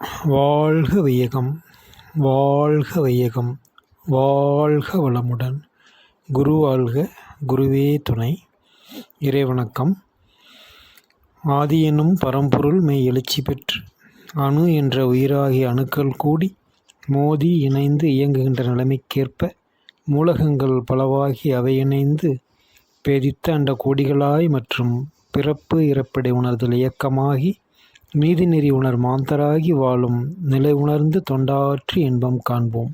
வாழ்க வையகம் வாழ்க வையகம் வாழ்க வளமுடன் குரு வாழ்க குருவே துணை. இறைவணக்கம். ஆதி எனும் பரம்பொருள் மெய் எழுச்சி பெற்று அணு என்ற உயிராகிய அணுக்கள் கூடி மோதி இணைந்து இயங்குகின்ற நிலைமைக்கேற்ப மூலகங்கள் பலவாகி அவை இணைந்து பேதித்த அண்ட கோடிகளாய் மற்றும் பிறப்பு இறப்படை உணர்தல் இயக்கமாகி நீதிநெறி உணர் மாந்தராகி வாழும் நிலை உணர்ந்து தொண்டாற்றி இன்பம் காண்போம்.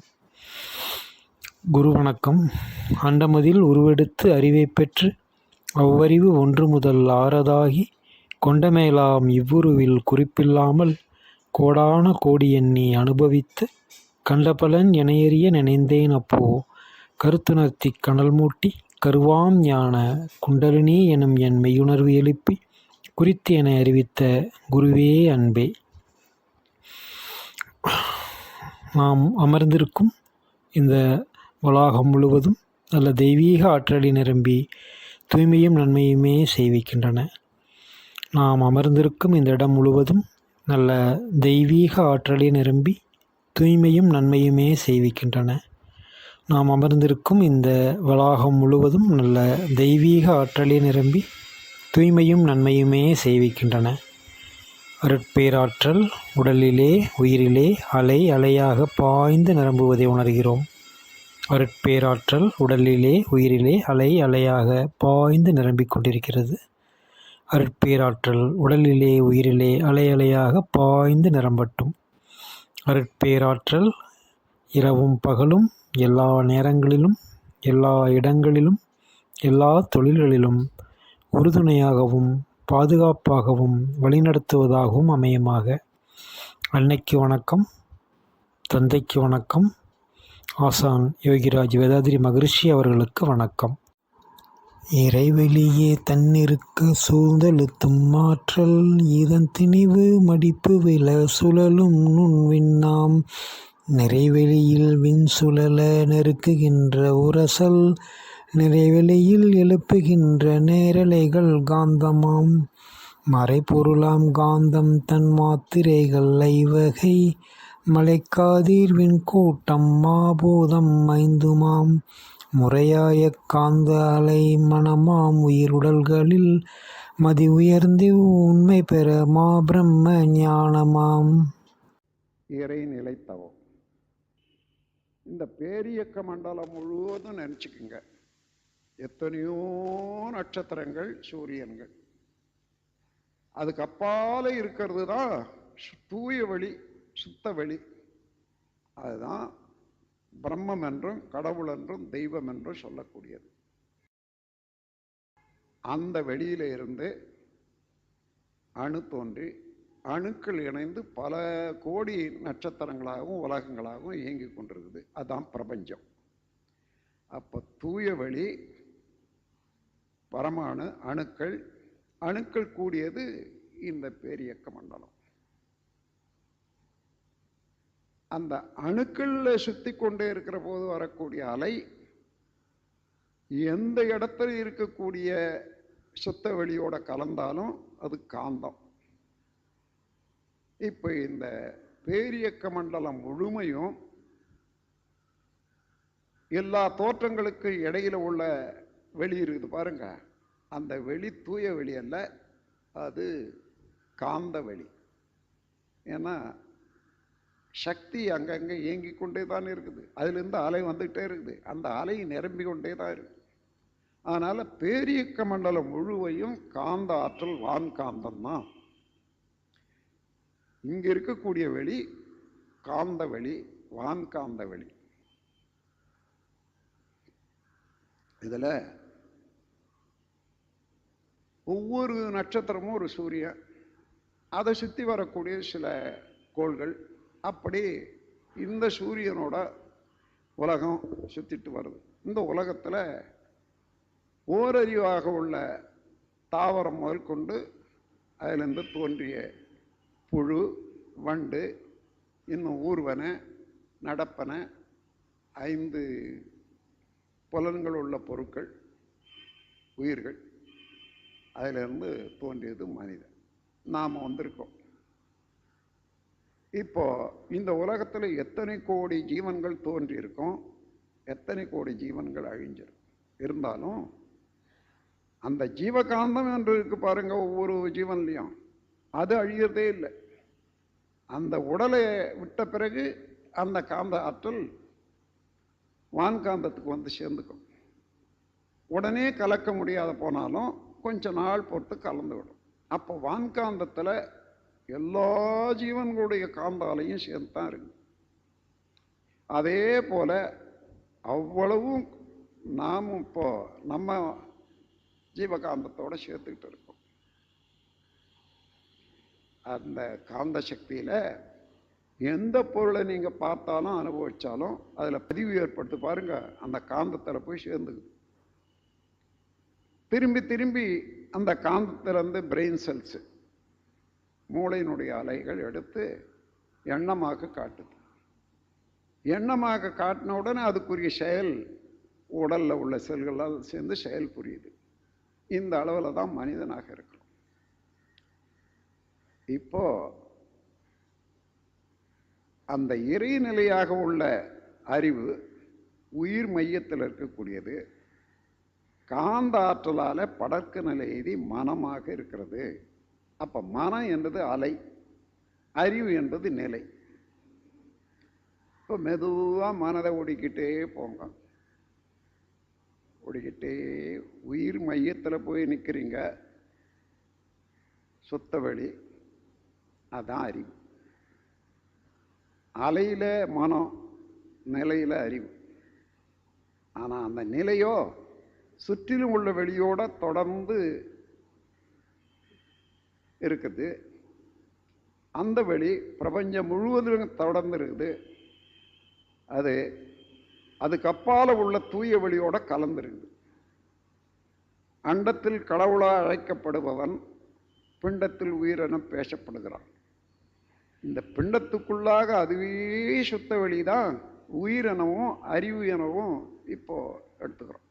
குரு வணக்கம். அண்டமதில் உருவெடுத்து அறிவை பெற்று அவ்வறிவு ஒன்று முதல் ஆறதாகி கொண்டமேலாம் இவ்வுருவில் குறிப்பில்லாமல் கோடான கோடி எண்ணி அனுபவித்து கண்டபலன் எனையறிய நினைந்தேன் அப்போ. கருத்துணர்த்தி கனல் மூட்டி கருவாம் ஞான குண்டலினி எனும் என் மெய்யுணர்வு எழுப்பி குறித்து என அறிவித்த குருவே அன்பே. நாம் அமர்ந்திருக்கும் இந்த வளாகம் முழுவதும் நல்ல தெய்வீக ஆற்றலை நிரம்பி தூய்மையும் நன்மையுமே செய்விக்கின்றன நாம் அமர்ந்திருக்கும் இந்த இடம் முழுவதும் நல்ல தெய்வீக ஆற்றலை நிரம்பி தூய்மையும் நன்மையுமே செய்விக்கின்றன நாம் அமர்ந்திருக்கும் இந்த வளாகம் முழுவதும் நல்ல தெய்வீக ஆற்றலை நிரம்பி தூய்மையும் நன்மையுமே செய்விக்கின்றன. அருட்பேராற்றல் உடலிலே உயிரிலே அலை அலையாக பாய்ந்து நிரம்புவதை உணர்கிறோம். அருட்பேராற்றல் உடலிலே உயிரிலே அலை அலையாக பாய்ந்து நிரம்பிக் கொண்டிருக்கிறது. அருட்பேராற்றல் உடலிலே உயிரிலே அலை அலையாக பாய்ந்து நிரம்பட்டும். அருட்பேராற்றல் இரவும் பகலும் எல்லா நேரங்களிலும் எல்லா இடங்களிலும் எல்லா தொழில்களிலும் உறுதுணையாகவும் பாதுகாப்பாகவும் வழிநடத்துவதாகவும் அமையுமாக. அன்னைக்கு வணக்கம் தந்தைக்கு வணக்கம் ஆசான் யோகிராஜ் வேதாதிரி மகரிஷி அவர்களுக்கு வணக்கம். இறைவெளியே தன்னிருக்க சூழ்ந்தெழுத்தும் மாற்றல் இதன் திணிவு மடிப்பு வில சுழலும் நுண்விண்ணாம் நிறைவெளியில் விண் சுழல நெருக்குகின்ற உரசல் நிறைவெளியில் எழுப்புகின்ற நேரலைகள் காந்தமாம். மறைபொருளாம் காந்தம் தன் மாத்திரைகள் ஐவகை. மலைக்காதீர்வின் கூட்டம் மாபூதம் ஐந்துமாம். முறையாய காந்த அலை மனமாம் உயிருடல்களில் மதி உயர்ந்து உண்மை பெற மா பிரம்ம ஞானமாம். இறை நிலைத்தவம். இந்த பேரியக்க மண்டலம் முழுவதும் நினச்சிக்குங்க. எத்தனையோ நட்சத்திரங்கள் சூரியன்கள். அதுக்கு அப்பால இருக்கிறது தான் சு- தூய வழி சுத்த வழி. அதுதான் பிரம்மம் என்றும் கடவுள் என்றும் தெய்வம் என்றும் சொல்லக்கூடியது. அந்த வெளியில இருந்து அணு தோன்றி அணுக்கள் இணைந்து பல கோடி நட்சத்திரங்களாகவும் உலகங்களாகவும் இயங்கி கொண்டிருக்குது. அதுதான் பிரபஞ்சம். அப்போ தூய வழி பரமாணு அணுக்கள் அணுக்கள் கூடியது இந்த பேரியக்க மண்டலம். அந்த அணுக்கள்ல சுத்தி கொண்டே இருக்கிற போது வரக்கூடிய அலை எந்த இடத்துல இருக்கக்கூடிய சுத்த வெளியோட கலந்தாலும் அது காந்தம். இப்போ இந்த பேரியக்க மண்டலம் முழுமையும் எல்லா தோற்றங்களுக்கு இடையில உள்ள வெளி இருக்குது பாருங்க. அந்த வெளி தூய வெளி அல்ல அது காந்த வெளி. ஏன்னா சக்தி அங்கங்கே இயங்கி கொண்டே தான் இருக்குது. அதுலேருந்து அலை வந்துகிட்டே இருக்குது. அந்த அலை நிரம்பி கொண்டே தான் இருக்குது. அதனால் பேரியக்க மண்டலம் முழுவையும் காந்த ஆற்றல் வான் காந்தம் தான். இங்கே இருக்கக்கூடிய வெளி காந்த வெளி வான் காந்த வெளி. இதில் ஒவ்வொரு நட்சத்திரமும் ஒரு சூரியன் அதை சுற்றி வரக்கூடிய சில கோள்கள். அப்படி இந்த சூரியனோட உலகம் சுற்றிட்டு வருது. இந்த உலகத்தில் ஓரறிவாக உள்ள தாவரம் முதல் கொண்டு அதிலிருந்து தோன்றிய புழு வண்டு இன்னும் ஊர்வன நடப்பன ஐந்து புலன்கள் உள்ள பொருட்கள் உயிர்கள். அதிலிருந்து தோன்றியது மனிதன். நாம் வந்திருக்கோம். இப்போ இந்த உலகத்தில் எத்தனை கோடி ஜீவன்கள் தோன்றியிருக்கும்? எத்தனை கோடி ஜீவன்கள் அழிஞ்சிருக்கும்? இருந்தாலும் அந்த ஜீவகாந்தம் என்று இருக்கு பாருங்க ஒவ்வொரு ஜீவன்லையும். அது அழியறதே இல்லை. அந்த உடலை விட்ட பிறகு அந்த காந்த ஆற்றல் வான்காந்தத்துக்கு வந்து சேர்ந்துக்கும். உடனே கலக்க முடியாத போனாலும் கொஞ்ச நாள் பொறுத்து கலந்து விடும் அப்போ வான்காந்தத்தில் எல்லா ஜீவன்களுடைய காந்தாலையும் சேர்ந்து தான் இருக்கு. அதே போல அவ்வளவும் நாம் இப்போ நம்ம ஜீவகாந்தத்தோடு சேர்த்துக்கிட்டு இருக்கோம். அந்த காந்த சக்தியில் எந்த பொருளை நீங்கள் பார்த்தாலும் அனுபவித்தாலும் அதில் பதிவு ஏற்பட்டு பாருங்கள் அந்த காந்தத்தில் போய் சேர்ந்துக்குது. திரும்பி திரும்பி அந்த காந்தத்திலிருந்து பிரெயின் செல்ஸு மூளையினுடைய அலைகள் எடுத்து எண்ணமாக காட்டுது. எண்ணமாக காட்டின உடனே அதுக்குரிய செயல் உடலில் உள்ள செல்களால் சேர்ந்து செயல் புரியுது. இந்த அளவில் தான் மனிதனாக இருக்கிறோம். இப்போ அந்த இறைநிலையாக உள்ள அறிவு உயிர் மையத்தில் இருக்கக்கூடியது காந்த ஆற்றலால் படர்க்க நிலை எய்தி மனமாக இருக்கிறது. அப்போ மனம் என்பது அலை அறிவு என்பது நிலை. இப்போ மெதுவாக மனதை ஓடிக்கிட்டே போங்க. ஓடிக்கிட்டே உயிர் மையத்தில் போய் நிற்கிறீங்க சுத்த வழி அதான் அறிவு. அலையில மனம் நிலையில் அறிவு. ஆனால் அந்த நிலையோ சுற்றிலும் உள்ள வெளியோட தொடர்ந்து இருக்குது. அந்த வெளி பிரபஞ்சம் முழுவதும் தொடர்ந்து இருக்குது அது அதுக்கு அப்பால உள்ள தூய வெளியோட கலந்துருக்குது. அண்டத்தில் கடவுளாக அழைக்கப்படுபவன் பிண்டத்தில் உயிரென பேசப்படுகிறான். இந்த பிண்டத்துக்குள்ளாக அதுவே சுத்த வெளிதான் உயிரெனவும் அறிவு எனவும் இப்போது எடுத்துக்கிறோம்.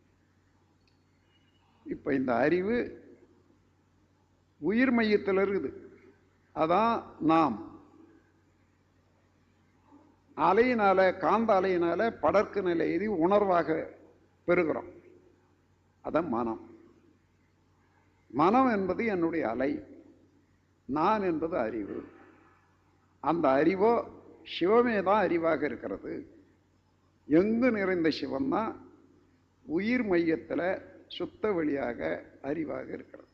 இப்போ இந்த அறிவு உயிர் மையத்தில் இருக்குது. அதான் நாம். அலையினால காந்த அலையினால படர்க்கு நிலை எழுதி உணர்வாக பெறுகிறோம். அதான் மனம். மனம் என்பது என்னுடைய அலை. நான் என்பது அறிவு. அந்த அறிவோ சிவமே தான் அறிவாக இருக்கிறது. எங்கு நிறைந்த சிவம் தான் உயிர் மையத்தில் சுத்த வழியாக அறிவாக இருக்கிறது.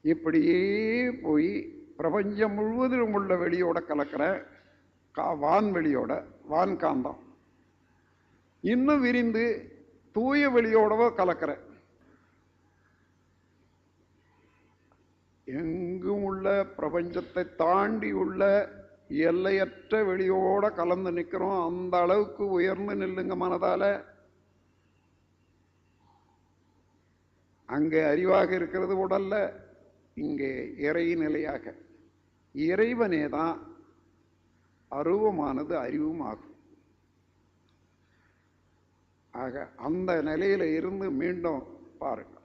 இப்படியே போய் பிரபஞ்சம் முழுவதிலும் உள்ள வெளியோட கலக்கிற கா வான்வெளியோட வான்காந்தம் இன்னும் விரிந்து தூய வெளியோடவோ கலக்கிற. எங்கும் உள்ள பிரபஞ்சத்தை தாண்டி உள்ள எல்லையற்ற வெளியோட கலந்து நிற்கிறோம் அந்த அளவுக்கு உயர்ந்து நில்லுங்க மனதால அங்கே அறிவாக இருக்கிறது உடல்ல இங்கே இறை நிலையாக இறைவனே தான் அருவமானது அறிவும் ஆகும். ஆக அந்த நிலையில இருந்து மீண்டும் பாருங்க.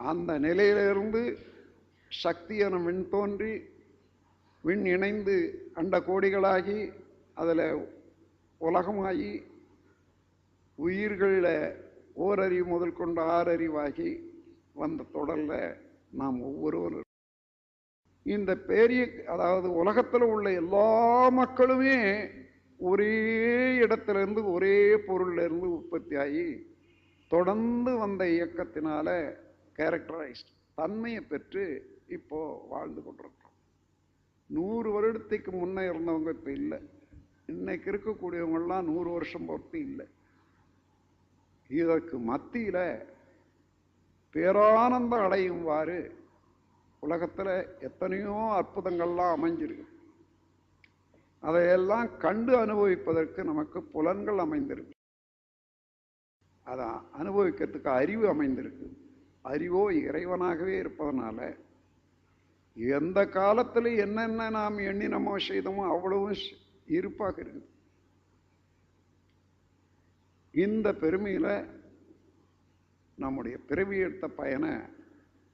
அந்த நிலையிலிருந்து சக்தி என விண் தோன்றி விண் இணைந்து அண்ட கோடிகளாகி அதில் உலகமாகி உயிர்களில் ஓரறிவு முதல் கொண்டு ஆறறிவாகி வந்த தொடரில் நாம் ஒவ்வொருவரும் இந்த பெரிய அதாவது உலகத்தில் உள்ள எல்லா மக்களுமே ஒரே இடத்துலேருந்து ஒரே பொருள்லேருந்து உற்பத்தி ஆகி தொடர்ந்து வந்த இயக்கத்தினால கேரக்டரைஸ்ட் தன்மையை பெற்று இப்போ வாழ்ந்து கொண்டிருக்கிறோம். நூறு வருடத்துக்கு முன்னே இருந்தவங்க இப்போ இல்லை. இன்னைக்கு இருக்கக்கூடியவங்கள்லாம் நூறு வருஷம் பொறுத்து இல்லை. இதற்கு மத்தியில் பேரானந்தம் அடையும்வாறு உலகத்தில் எத்தனையோ அற்புதங்கள்லாம் அமைஞ்சிருக்கு. அதையெல்லாம் கண்டு அனுபவிப்பதற்கு நமக்கு புலன்கள் அமைந்திருக்கு. அதை அனுபவிக்கிறதுக்கு அறிவு அமைந்திருக்கு. அறிவோ இறைவனாகவே இருப்பதனால எந்த காலத்தில் என்னென்ன நாம் எண்ணினமோ செய்தோமோ அவ்வளவும் இருப்பாக இருக்குது. இந்த பெருமையில் நம்முடைய பிறவி எடுத்த பயனை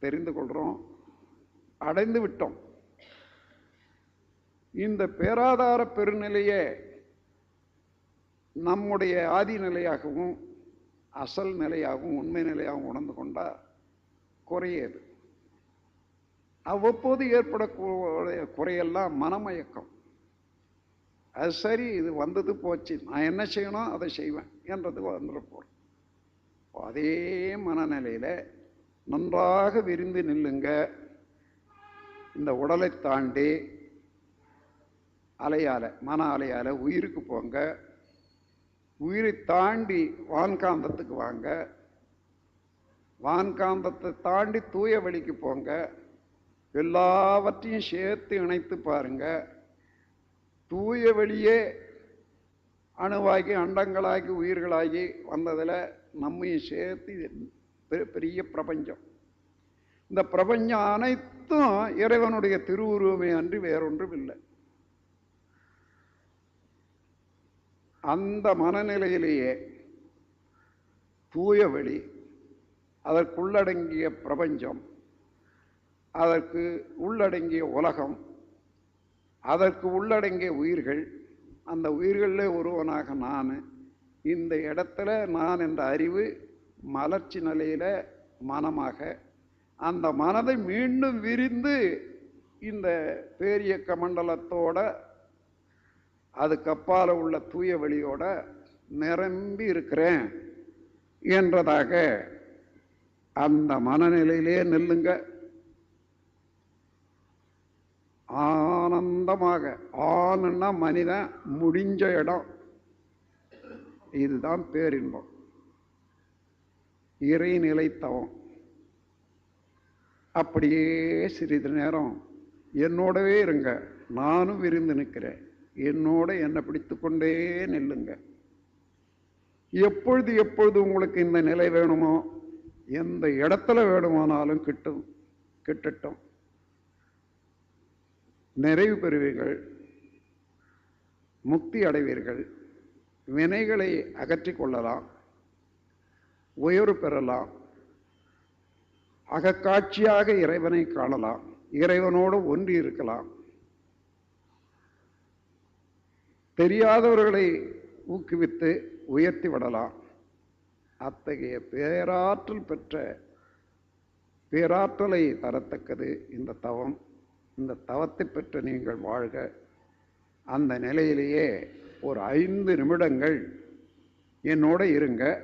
தெரிந்து கொள்கிறோம் அடைந்து விட்டோம். இந்த பேராதார பெருநிலையே நம்முடைய ஆதி நிலையாகவும் அசல் நிலையாகவும் உண்மை நிலையாகவும் உணர்ந்து கொண்டால் குறையது. அவ்வப்போது ஏற்படக்கூடிய குறையெல்லாம் மனமயக்கம். அது சரி இது வந்தது போச்சு. நான் என்ன செய்யணும்? அதை செய்வேன் என்றது வந்துட அதே மனநிலையில் நன்றாக விரிந்து நில்லுங்க. இந்த உடலை தாண்டி அலையால மன அலையால உயிருக்கு போங்க. உயிரை தாண்டி வான்காந்தத்துக்கு வாங்க. வான்காந்தத்தை தாண்டி தூய வழிக்கு போங்க. எல்லாவற்றையும் சேர்த்து இணைத்து பாருங்கள் தூய வழியே அணுவாகி அண்டங்களாகி உயிர்களாகி வந்ததில் நம்மையும் சேர்த்து பெ- பெரிய பிரபஞ்சம். இந்த பிரபஞ்சம் அனைத்தும் இறைவனுடைய திருவுருவமே அன்றி வேறொன்றும் இல்லை அந்த மனநிலையிலேயே தூய வழி அதற்குள்ளடங்கிய பிரபஞ்சம் அதற்கு உள்ளடங்கிய உலகம் அதற்கு உள்ளடங்கிய உயிர்கள் அந்த உயிர்களில் ஒருவனாக நான். இந்த இடத்துல நான் என்ற அறிவு மலர்ச்சி நிலையில் மனமாக அந்த மனதை மீண்டும் விரிந்து இந்த பேரியக்க மண்டலத்தோட அதுக்கப்பால் உள்ள தூய வழியோட நிரம்பி இருக்கிறேன் என்றதாக அந்த மனநிலையிலே நெல்லுங்க. ஆனந்தமாக. ஆணுன்னா மனிதன் முடிஞ்ச இடம். இதுதான் பேரின்பம். இறைநிலைத்தவம். அப்படியே சிறிது நேரம் என்னோடவே இருங்க. நானும் விரிந்து நிற்கிறேன். என்னோட என்னை பிடித்து கொண்டே நில்லுங்க. எப்பொழுது எப்பொழுது உங்களுக்கு இந்த நிலை வேணுமோ எந்த இடத்துல வேணுமானாலும் கிட்டும் கிட்டட்டும். நிறைவு பெறுவீர்கள். முக்தி அடைவீர்கள். வினைகளை அகற்றி கொள்ளலாம். உயர்வு பெறலாம். அகக்காட்சியாக இறைவனை காணலாம். இறைவனோடு ஒன்றி இருக்கலாம். தெரியாதவர்களை ஊக்குவித்து உயர்த்தி விடலாம். அத்தகைய பேராற்றல் பெற்ற பேராற்றலை தரத்தக்கது இந்த தவம். இந்த தவத்தை பெற்று நீங்கள் வாழ்க. அந்த நிலையிலேயே ஒரு ஐந்து நிமிடங்கள் என்னோட இருங்க.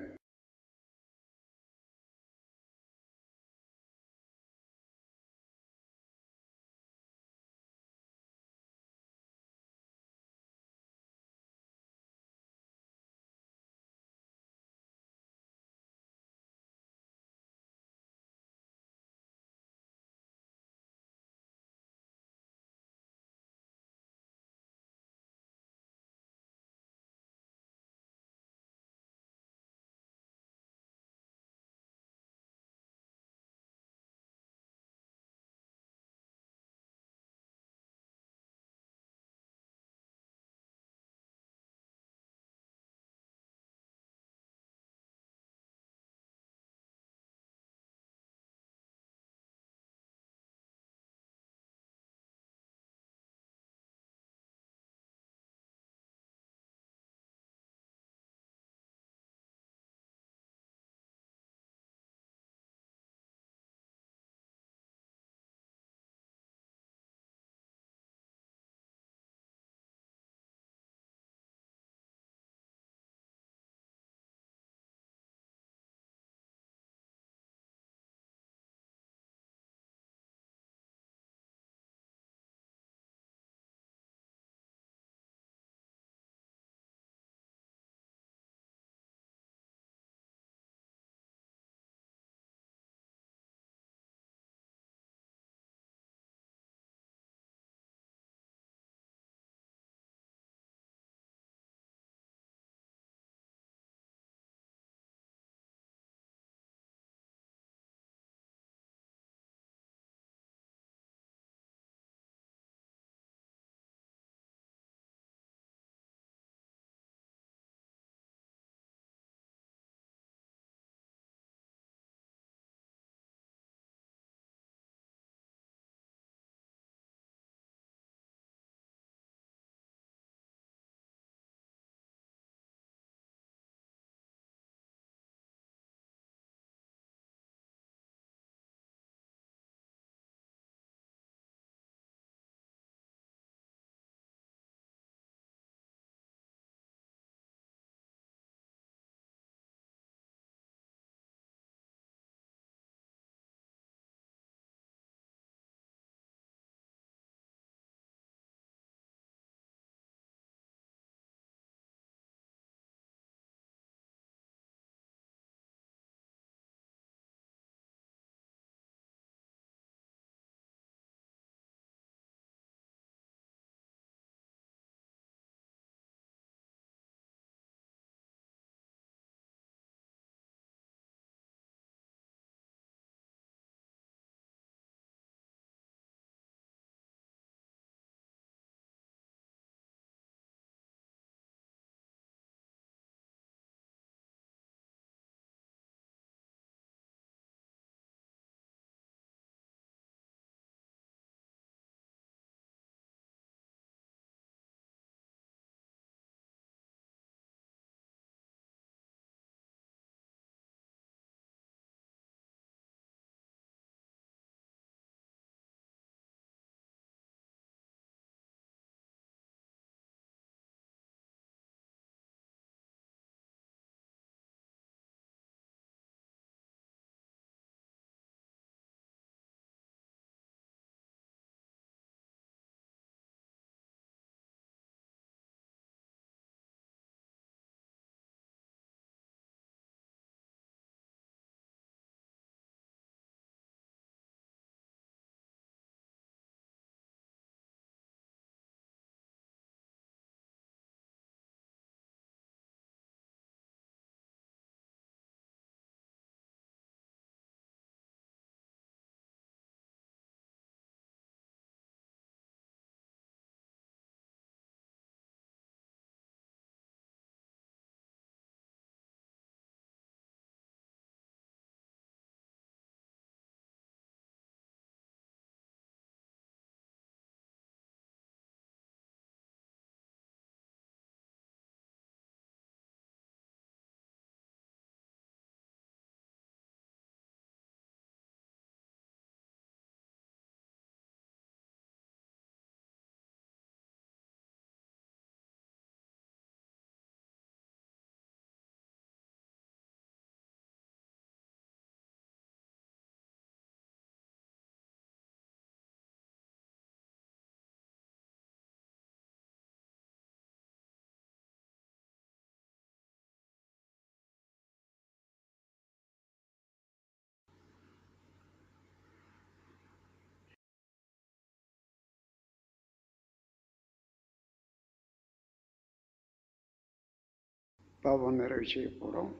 தவம் நிறைவு செய்ய போகிறோம்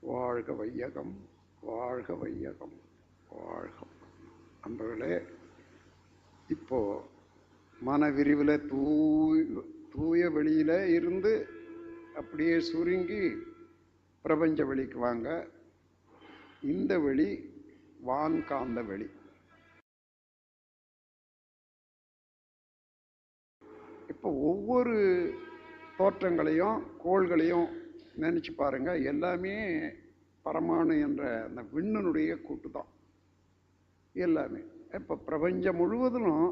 வாழ்க வையகம் வாழ்க வையகம் வாழ்க. அன்பர்களே இப்போ மன விரிவில் தூய் தூய வெளியில் இருந்து அப்படியே சுருங்கி பிரபஞ்ச வெளிக்கு வாங்க. இந்த வெளி வான்காந்த வெளி. இப்போ ஒவ்வொரு தோற்றங்களையும் கோள்களையும் நினச்சி பாருங்க. எல்லாமே பரமாணு என்ற அந்த விண்ணனுடைய கூட்டு தான் எல்லாமே. இப்போ பிரபஞ்சம் முழுவதிலும்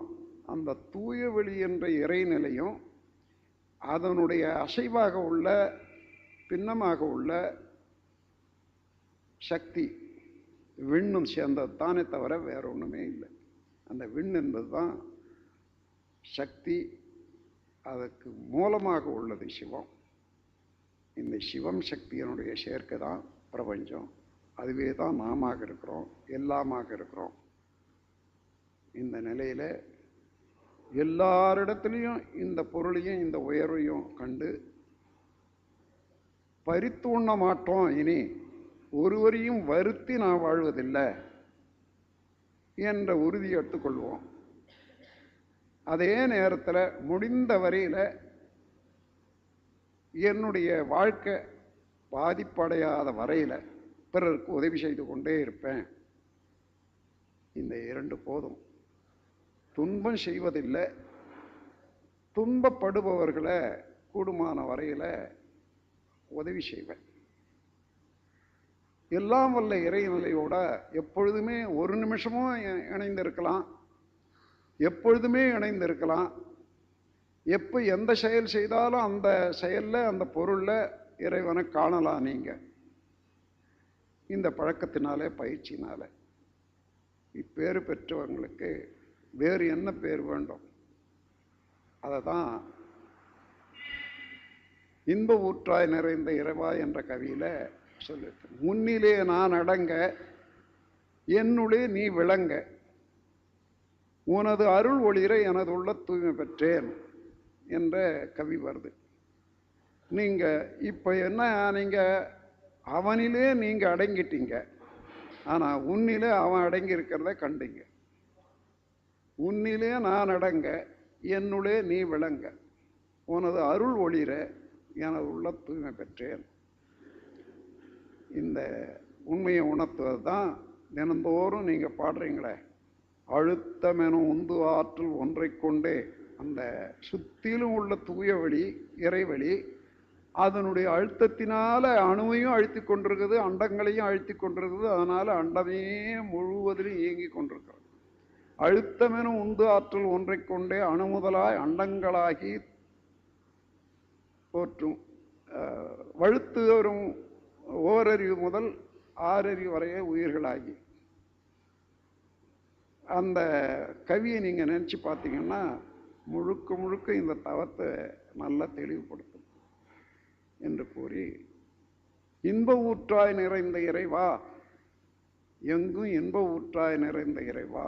அந்த தூய வெளி என்ற இறைநிலையும் அதனுடைய அசைவாக உள்ள பின்னமாக உள்ள சக்தி விண்ணும் சேர்ந்தது தானே தவிர வேற ஒன்றுமே இல்லை. அந்த விண் என்பது தான் சக்தி அதற்கு மூலமாக உள்ளது சிவம். இந்த சிவம் சக்தியினுடைய சேர்க்கை தான் பிரபஞ்சம். அதுவே தான் நாமாக இருக்கிறோம் எல்லாமாக இருக்கிறோம். இந்த நிலையில் எல்லாரிடத்துலையும் இந்த பொருளையும் இந்த உயர்வையும் கண்டு பறித்து உண்ண மாட்டோம். இனி ஒருவரையும் வருத்தி நான் வாழ்வதில்லை என்ற உறுதி எடுத்துக்கொள்வோம். அதே நேரத்தில் முடிந்த வரையில் என்னுடைய வாழ்க்கை பாதிப்படையாத வரையில் பிறருக்கு உதவி செய்து கொண்டே இருப்பேன். இந்த இரண்டு போதும். துன்பம் செய்வதில்லை. துன்பப்படுபவர்களை கூடுமான வரையில் உதவி செய்வேன். எல்லாம் வல்ல இறைநிலையோட எப்பொழுதுமே ஒரு நிமிஷமும் இணைந்திருக்கலாம். எப்பொழுதுமே இணைந்திருக்கலாம். எப்போ எந்த செயல் செய்தாலும் அந்த செயலில் அந்த பொருளில் இறைவனை காணலாம் நீங்கள் இந்த பழக்கத்தினாலே பயிற்சினால. இப்பேறு பெற்றவங்களுக்கு வேறு என்ன பேர் வேண்டும்? அதை தான் இன்ப ஊற்றாய் நிறைந்த இறைவா என்ற கவியில் சொல்லியிருக்கேன் முன்னிலே நான் அடங்க என்னுடைய நீ விளங்க. உனது அருள் ஒளிர எனது உள்ள தூய்மை பெற்றேன் என்ற கவி வருது. நீங்கள் இப்போ என்ன நீங்கள் அவனிலே நீங்கள் அடங்கிட்டீங்க. ஆனால் உன்னிலே அவன் அடங்கி இருக்கிறத கண்டீங்க. உன்னிலே நான் அடங்க என்னுடைய நீ விளங்க உனது அருள் ஒளிர எனது உள்ள தூய்மை பெற்றேன். இந்த உண்மையை உணர்த்துவது தான் தினந்தோறும் நீங்கள் பாடுறீங்களே. அழுத்தமெனும் உந்து ஆற்றல் ஒன்றை கொண்டே அந்த சுத்திலும் உள்ள தூய வழி இறைவழி அதனுடைய அழுத்தத்தினால அணுவையும் அழுத்தி கொண்டிருக்குது அண்டங்களையும் அழுத்தி கொண்டிருக்குது அதனால அண்டமே முழுவதிலும் இயங்கி கொண்டிருக்கிறது. அழுத்தமெனும் உந்து ஆற்றல் ஒன்றை கொண்டே அணு முதலாய் அண்டங்களாகி போற்றும் வழுத்து வரும் ஓரறிவு முதல் ஆறறிவு வரைய உயிர்களாகி அந்த கவியை நீங்கள் நினச்சி பார்த்தீங்கன்னா முழுக்க முழுக்க இந்த தவத்தை நல்லா தெளிவுபடுத்தும் என்று கூறி இன்ப ஊற்றாய் நிறைந்த இறைவா எங்கும் இன்ப ஊற்றாய் நிறைந்த இறைவா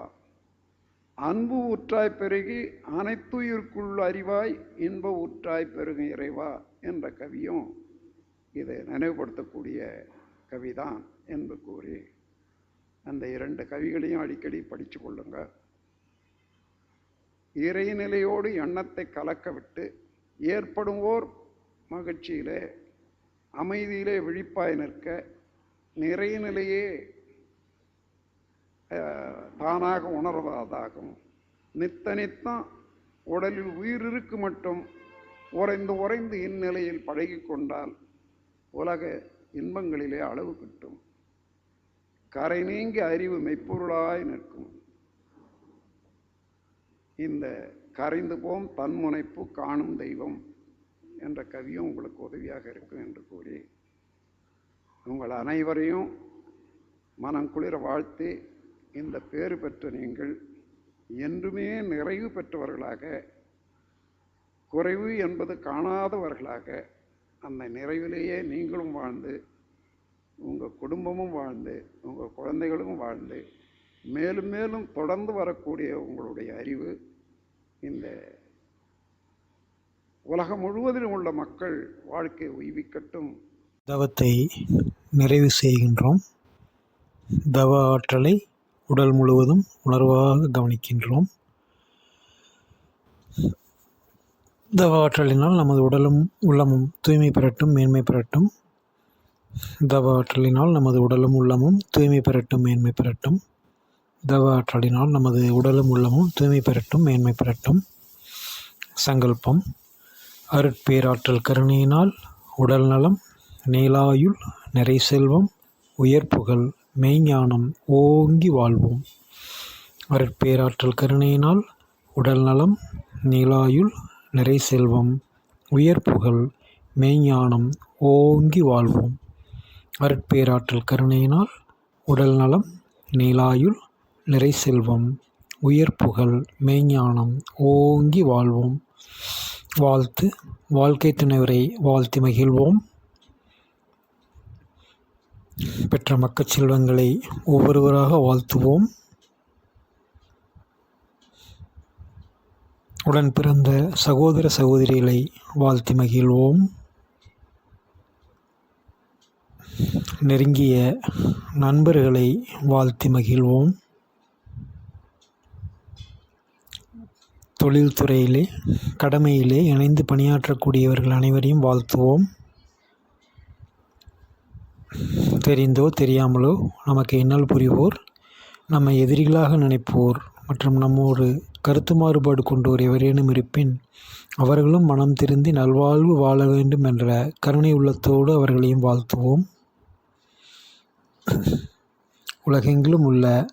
அன்பு ஊற்றாய் பெருகி அனைத்துயிர்க்குள் அறிவாய் இன்ப ஊற்றாய் பெருகும் இறைவா என்ற கவியும் இதை நினைவுபடுத்தக்கூடிய கவிதான் என்று கூறி அந்த இரண்டு கவிகளையும் அடிக்கடி படித்து கொள்ளுங்க. இறைநிலையோடு எண்ணத்தை கலக்க விட்டு ஏற்படும் ஓர் மகிழ்ச்சியிலே அமைதியிலே விழிப்பாய் நிற்க நிறைநிலையே தானாக உணர்வதாகும். நித்தனித்தான் உடலில் உயிரிருக்கு மட்டும் உறைந்து உறைந்து இந்நிலையில் பழகி கொண்டால் உலக இன்பங்களிலே அளவு கிட்டும். கரை நீங்கி அறிவு மெய்ப்பொருளாய் நிற்கும். இந்த கரைந்து போம் தன்முனைப்பு காணும் தெய்வம் என்ற கவியும் உங்களுக்கு உதவியாக இருக்கும் என்று கூறி உங்கள் அனைவரையும் மனம் குளிர வாழ்த்தி இந்த பேறு பெற்ற நீங்கள் என்றுமே நிறைவு பெற்றவர்களாக குறைவு என்பது காணாதவர்களாக அந்த நிறைவிலேயே நீங்களும் வாழ்ந்து உங்கள் குடும்பமும் வாழ்ந்து உங்கள் குழந்தைகளும் வாழ்ந்து மேலும் மேலும் தொடர்ந்து வரக்கூடிய உங்களுடைய அறிவு இந்த உலகம் முழுவதிலும் உள்ள மக்கள் வாழ்க்கை உய்விக்கட்டும். தவத்தை நிறைவு செய்கின்றோம். தவ ஆற்றலை உடல் முழுவதும் உணர்வாக கவனிக்கின்றோம். தவ ஆற்றலினால் நமது உடலும் உள்ளமும் தூய்மை பெறட்டும் மேன்மை பெறட்டும். தவ ஆற்றலினால் நமது உடலும் உள்ளமும் தூய்மை பெறட்டும் மேன்மை பெறட்டும். தவ ஆற்றலினால் நமது உடலும் உள்ளமும் தூய்மை பெறட்டும் மேன்மை பெறட்டும். சங்கல்பம். அருட்பேராற்றல் கருணையினால் உடல் நலம் நீலாயுள் நிறை செல்வம் உயர்ப்புகள் மெய்ஞானம் ஓங்கி வாழ்வோம். அருட்பேராற்றல் கருணையினால் உடல் நலம் நீலாயுள் நிறை செல்வம் உயர்ப்புகள் மெய்ஞானம் ஓங்கி வாழ்வோம். அருட்பேராற்றல் கருணையினால் உடல் நலம் நீலாயுள் நிறை செல்வம் உயர் புகழ் மெய்ஞானம் ஓங்கி வாழ்வோம். வாழ்த்து வாழ்க்கை துணைவரை வாழ்த்தி மகிழ்வோம். பெற்ற மக்கள் செல்வங்களை ஒவ்வொருவராக வாழ்த்துவோம். உடன் பிறந்த சகோதர சகோதரிகளை வாழ்த்தி மகிழ்வோம். நெருங்கிய நண்பர்களை வாழ்த்தி மகிழ்வோம். தொழில்துறையிலே கடமையிலே இணைந்து பணியாற்றக்கூடியவர்கள் அனைவரையும் வாழ்த்துவோம். தெரிந்தோ தெரியாமலோ நமக்கு இன்னல் புரிவோர் நம்மை எதிரிகளாக நினைப்போர் மற்றும் நம்மோடு கருத்து மாறுபாடு கொண்டோர் எவரேனும் இருப்பின் அவர்களும் மனம் திருந்தி நல்வாழ்வு வாழ வேண்டும் என்ற கருணை உள்ளத்தோடு அவர்களையும் வாழ்த்துவோம். உலகெங்கிலும் உள்ள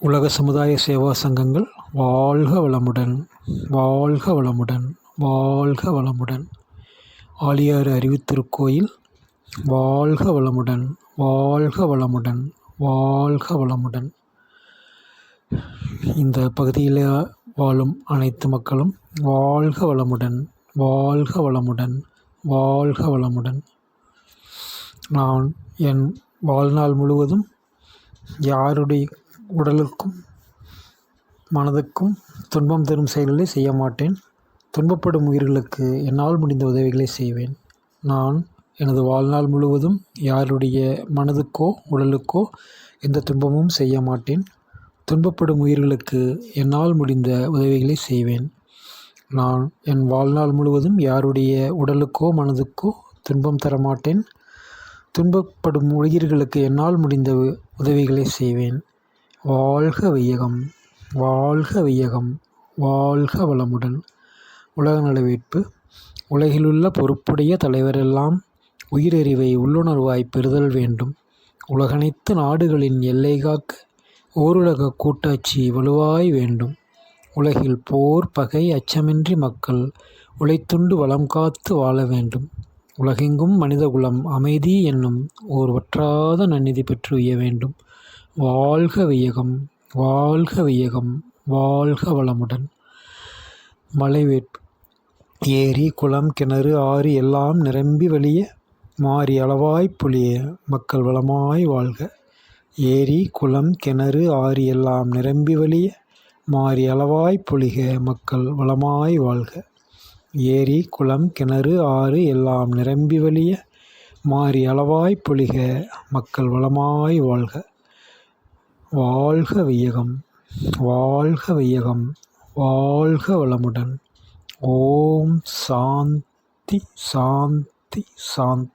உலக சமுதாய சேவா சங்கங்கள் வாழ்க வளமுடன் வாழ்க வளமுடன் வாழ்க வளமுடன். ஆலியாறு அறிவித்திருக்கோயில் வாழ்க வளமுடன் வாழ்க வளமுடன் வாழ்க வளமுடன். இந்த பகுதியில் வாழும் அனைத்து மக்களும் வாழ்க வளமுடன் வாழ்க வளமுடன் வாழ்க வளமுடன். நான் என் வாழ்நாள் முழுவதும் யாருடைய உடலுக்கும் மனதுக்கும் துன்பம் தரும் செயல்களை செய்ய மாட்டேன். துன்பப்படும் உயிர்களுக்கு என்னால் முடிந்த உதவிகளை செய்வேன். நான் எனது வாழ்நாள் முழுவதும் யாருடைய மனதுக்கோ உடலுக்கோ எந்த துன்பமும் செய்ய மாட்டேன். துன்பப்படும் உயிர்களுக்கு என்னால் முடிந்த உதவிகளை செய்வேன். நான் என் வாழ்நாள் முழுவதும் யாருடைய உடலுக்கோ மனதுக்கோ துன்பம் தர மாட்டேன் துன்பப்படும் உயிர்களுக்கு என்னால் முடிந்த உதவிகளை செய்வேன். வாழ்க வையகம் வாழ்க வையகம் வாழ்க வளமுடன். உலக நலவேட்பு. உலகிலுள்ள பொறுப்புடைய தலைவரெல்லாம் உயிரறிவை உள்ளுணர்வாய் பெறுதல் வேண்டும். உலகனைத்து நாடுகளின் எல்லை காக்க ஓருலக கூட்டாட்சி வலுவாய் வேண்டும். உலகில் போர் பகை அச்சமின்றி மக்கள் உழைத்துண்டு வளம் காத்து வாழ வேண்டும். உலகெங்கும் மனிதகுலம் அமைதி என்னும் ஓர் வற்றாத நன்னிதி பெற்று உய்ய வேண்டும். வாழ்க வையகம் வாழ்க வையகம் வாழ்க வளமுடன். மலைவேட்பு ஏரி குளம் கிணறு ஆறு எல்லாம் நிரம்பி வழிய மாறி அளவாய் பொழிய மக்கள் வளமாய் வாழ்க. ஏரி குளம் கிணறு ஆறு எல்லாம் நிரம்பி வழிய மாறி அளவாய் பொழிக மக்கள் வளமாய் வாழ்க. ஏரி குளம் கிணறு ஆறு எல்லாம் நிரம்பி வழிய மாறி அளவாய் பொழிக மக்கள் வளமாய் வாழ்க. வாழ்க வையகம் வாழ்க வையகம் வாழ்க வளமுடன். ஓம் சாந்தி சாந்தி சாந்தி.